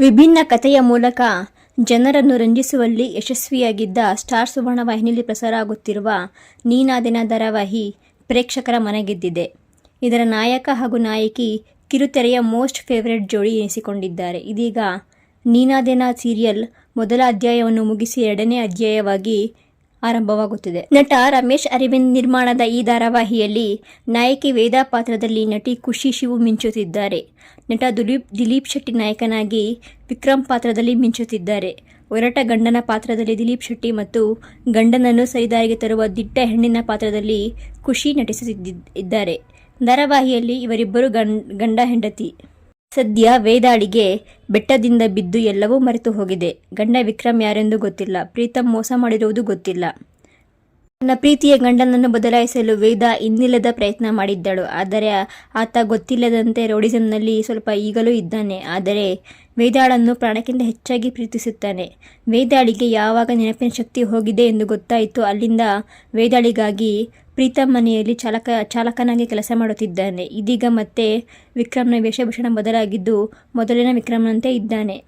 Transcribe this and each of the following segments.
ವಿಭಿನ್ನ ಕಥೆಯ ಮೂಲಕ ಜನರನ್ನು ರಂಜಿಸುವಲ್ಲಿ ಯಶಸ್ವಿಯಾಗಿದ್ದ ಸ್ಟಾರ್ ಸುವರ್ಣ ವಾಹಿನಿಯಲ್ಲಿ ಪ್ರಸಾರ ಆಗುತ್ತಿರುವ ನೀನಾದಿನ ಧಾರಾವಾಹಿ ಪ್ರೇಕ್ಷಕರ ಮನಗೆದ್ದಿದೆ. ಇದರ ನಾಯಕ ಹಾಗೂ ನಾಯಕಿ ಕಿರುತೆರೆಯ ಮೋಸ್ಟ್ ಫೇವರೆಟ್ ಜೋಡಿ ಎನಿಸಿಕೊಂಡಿದ್ದಾರೆ. ಇದೀಗ ನೀನಾದೇನ ಸೀರಿಯಲ್ ಮೊದಲ ಅಧ್ಯಾಯವನ್ನು ಮುಗಿಸಿ ಎರಡನೇ ಅಧ್ಯಾಯವಾಗಿ ಆರಂಭವಾಗುತ್ತಿದೆ. ನಟ ರಮೇಶ್ ಅರವಿಂದ್ ನಿರ್ಮಾಣದ ಈ ಧಾರಾವಾಹಿಯಲ್ಲಿ ನಾಯಕಿ ವೇದಾ ಪಾತ್ರದಲ್ಲಿ ನಟಿ ಖುಷಿ ಶಿವು ಮಿಂಚುತ್ತಿದ್ದಾರೆ. ನಟ ದಿಲೀಪ್ ದಿಲೀಪ್ ಶೆಟ್ಟಿ ನಾಯಕನಾಗಿ ವಿಕ್ರಮ್ ಪಾತ್ರದಲ್ಲಿ ಮಿಂಚುತ್ತಿದ್ದಾರೆ. ಒರಟ ಗಂಡನ ಪಾತ್ರದಲ್ಲಿ ದಿಲೀಪ್ ಶೆಟ್ಟಿ ಮತ್ತು ಗಂಡನನ್ನು ಸರಿದಾರಿಗೆ ತರುವ ದಿಟ್ಟ ಹೆಣ್ಣಿನ ಪಾತ್ರದಲ್ಲಿ ಖುಷಿ ನಟಿಸುತ್ತಿದ್ದಾರೆ ಧಾರಾವಾಹಿಯಲ್ಲಿ ಇವರಿಬ್ಬರು ಗಂಡ ಗಂಡ ಹೆಂಡತಿ. ಸದ್ಯ ವೇದಾಳಿಗೆ ಬೆಟ್ಟದಿಂದ ಬಿದ್ದು ಎಲ್ಲವೂ ಮರೆತು ಹೋಗಿದೆ. ಗಂಡ ವಿಕ್ರಮ್ ಯಾರೆಂದು ಗೊತ್ತಿಲ್ಲ. ಪ್ರೀತಮ್ ಮೋಸ ಮಾಡಿರುವುದು ಗೊತ್ತಿಲ್ಲ. ತನ್ನ ಪ್ರೀತಿಯ ಗಂಡನನ್ನು ಬದಲಾಯಿಸಲು ವೇದ ಇನ್ನಿಲ್ಲದ ಪ್ರಯತ್ನ ಮಾಡಿದ್ದಳು. ಆದರೆ ಆತ ಗೊತ್ತಿಲ್ಲದಂತೆ ರೋಡಿಸಂನಲ್ಲಿ ಸ್ವಲ್ಪ ಈಗಲೂ ಇದ್ದಾನೆ. ಆದರೆ ವೇದಾಳನ್ನು ಪ್ರಾಣಕ್ಕಿಂತ ಹೆಚ್ಚಾಗಿ ಪ್ರೀತಿಸುತ್ತಾನೆ. ವೇದಾಳಿಗೆ ಯಾವಾಗ ನೆನಪಿನ ಶಕ್ತಿ ಹೋಗಿದೆ ಎಂದು ಗೊತ್ತಾಯಿತು. ಅಲ್ಲಿಂದ ವೇದಾಳಿಗಾಗಿ ಪ್ರೀತಮ್ ಮನೆಯಲ್ಲಿ ಚಾಲಕ, ಚಾಲಕನಾಗಿ ಕೆಲಸ ಮಾಡುತ್ತಿದ್ದಾನೆ. ಇದೀಗ ಮತ್ತೆ ವಿಕ್ರಮ್ನ ವೇಷಭೂಷಣ ಬದಲಾಗಿದ್ದು ಮೊದಲಿನ ವಿಕ್ರಮ್ನಂತೆ ಇದ್ದಾನೆ.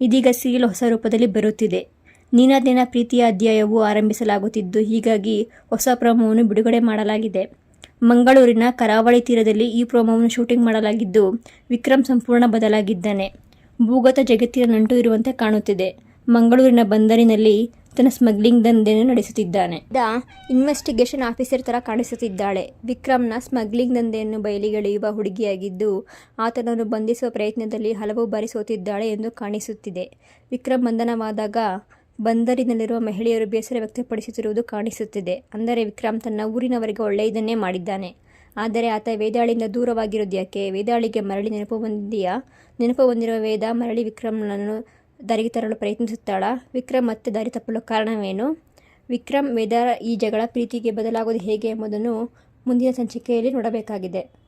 ಇದೀಗ ಸೀಲ್ ಹೊಸ ರೂಪದಲ್ಲಿ ಬರುತ್ತಿದೆ. ನೀನಾದಿನ ಪ್ರೀತಿಯ ಅಧ್ಯಾಯವು ಆರಂಭಿಸಲಾಗುತ್ತಿದ್ದು, ಹೀಗಾಗಿ ಹೊಸ ಪ್ರೋಮೋವನ್ನು ಬಿಡುಗಡೆ ಮಾಡಲಾಗಿದೆ. ಮಂಗಳೂರಿನ ಕರಾವಳಿ ತೀರದಲ್ಲಿ ಈ ಪ್ರೋಮೋವನ್ನು ಶೂಟಿಂಗ್ ಮಾಡಲಾಗಿದ್ದು, ವಿಕ್ರಮ್ ಸಂಪೂರ್ಣ ಬದಲಾಗಿದ್ದಾನೆ. ಭೂಗತ ಜಗತ್ತಿನ ನಂಟು ಇರುವಂತೆ ಕಾಣುತ್ತಿದೆ. ಮಂಗಳೂರಿನ ಬಂದರಿನಲ್ಲಿ ತನ್ನ ಸ್ಮಗ್ಲಿಂಗ್ ದಂಧೆಯನ್ನು ನಡೆಸುತ್ತಿದ್ದಾನೆ. ದ ಇನ್ವೆಸ್ಟಿಗೇಷನ್ ಆಫೀಸರ್ ತರ ಕಾಣಿಸುತ್ತಿದ್ದಾಳೆ. ವಿಕ್ರಮ್ನ ಸ್ಮಗ್ಲಿಂಗ್ ದಂಧೆಯನ್ನು ಬಯಲಿಗೆಳೆಯುವ ಹುಡುಗಿಯಾಗಿದ್ದು, ಆತನನ್ನು ಬಂಧಿಸುವ ಪ್ರಯತ್ನದಲ್ಲಿ ಹಲವು ಬಾರಿ ಸೋತಿದ್ದಾಳೆ ಎಂದು ಕಾಣಿಸುತ್ತಿದೆ. ವಿಕ್ರಮ್ ಬಂಧನವಾದಾಗ ಬಂದರಿನಲ್ಲಿರುವ ಮಹಿಳೆಯರು ಬೇಸರ ವ್ಯಕ್ತಪಡಿಸುತ್ತಿರುವುದು ಕಾಣಿಸುತ್ತಿದೆ. ಅಂದರೆ ವಿಕ್ರಮ್ ತನ್ನ ಊರಿನವರಿಗೆ ಒಳ್ಳೆಯದನ್ನೇ ಮಾಡಿದ್ದಾನೆ. ಆದರೆ ಆತ ವೇದಾಳಿಂದ ದೂರವಾಗಿರೋದು ಯಾಕೆ ವೇದಾಳಿಗೆ ಮರಳಿ ನೆನಪು ಹೊಂದಿಯ ನೆನಪು ಹೊಂದಿರುವ ವೇದ ಮರಳಿ ವಿಕ್ರಮ್ನನ್ನು ದಾರಿಗೆ ತರಲು ಪ್ರಯತ್ನಿಸುತ್ತಾಳ? ವಿಕ್ರಮ್ ಮತ್ತೆ ದಾರಿ ತಪ್ಪಲು ಕಾರಣವೇನು? ವಿಕ್ರಮ್, ವೇದ ಈ ಜಗಳ ಪ್ರೀತಿಗೆ ಬದಲಾಗೋದು ಹೇಗೆ ಎಂಬುದನ್ನು ಮುಂದಿನ ಸಂಚಿಕೆಯಲ್ಲಿ ನೋಡಬೇಕಾಗಿದೆ.